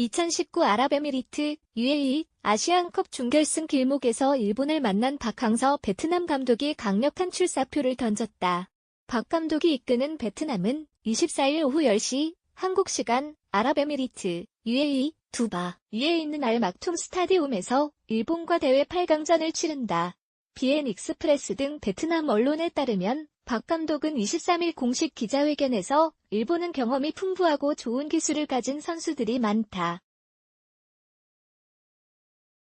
2019 아랍에미리트 UAE 아시안컵 준결승 길목에서 일본을 만난 박항서 베트남 감독이 강력한 출사표를 던졌다. 박 감독이 이끄는 베트남은 24일 오후 10시 한국 시간 아랍에미리트 UAE 두바 위에 있는 알 막툼 스타디움에서 일본과 대회 8강전을 치른다. 비엔 익스프레스 등 베트남 언론에 따르면 박 감독은 23일 공식 기자회견에서 일본은 경험이 풍부하고 좋은 기술을 가진 선수들이 많다.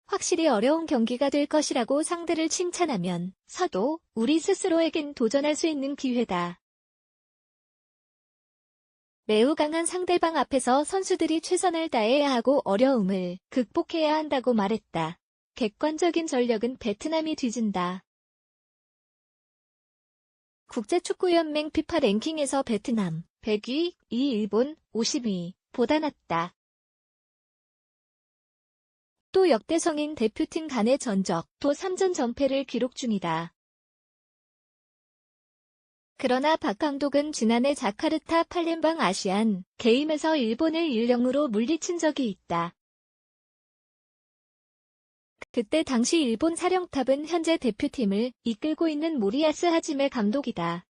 확실히 어려운 경기가 될 것이라고 상대를 칭찬하면 서도 우리 스스로에겐 도전할 수 있는 기회다. 매우 강한 상대방 앞에서 선수들이 최선을 다해야 하고 어려움을 극복해야 한다고 말했다. 객관적인 전력은 베트남이 뒤진다. 국제축구연맹 피파 랭킹에서 베트남 100위, 2 일본 50위 보다 낮다. 또 역대 성인 대표팀 간의 전적 도 3전 전패를 기록 중이다. 그러나 박 감독은 지난해 자카르타 팔렘방 아시안 게임에서 일본을 1-0으로 물리친 적이 있다. 그때 당시 일본 사령탑은 현재 대표팀을 이끌고 있는 모리아스 하지메 감독이다.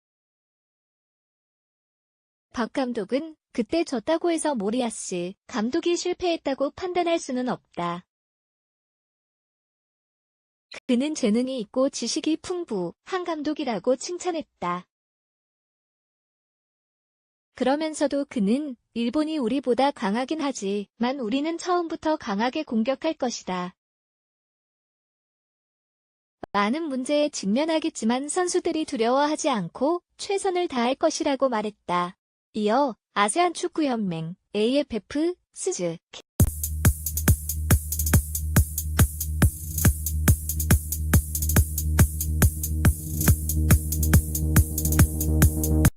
박 감독은 그때 졌다고 해서 모리아스 감독이 실패했다고 판단할 수는 없다. 그는 재능이 있고 지식이 풍부한 감독이라고 칭찬했다. 그러면서도 그는 일본이 우리보다 강하긴 하지만 우리는 처음부터 강하게 공격할 것이다. 많은 문제에 직면하겠지만 선수들이 두려워하지 않고 최선을 다할 것이라고 말했다. 이어 아세안 축구연맹 AFF 스즈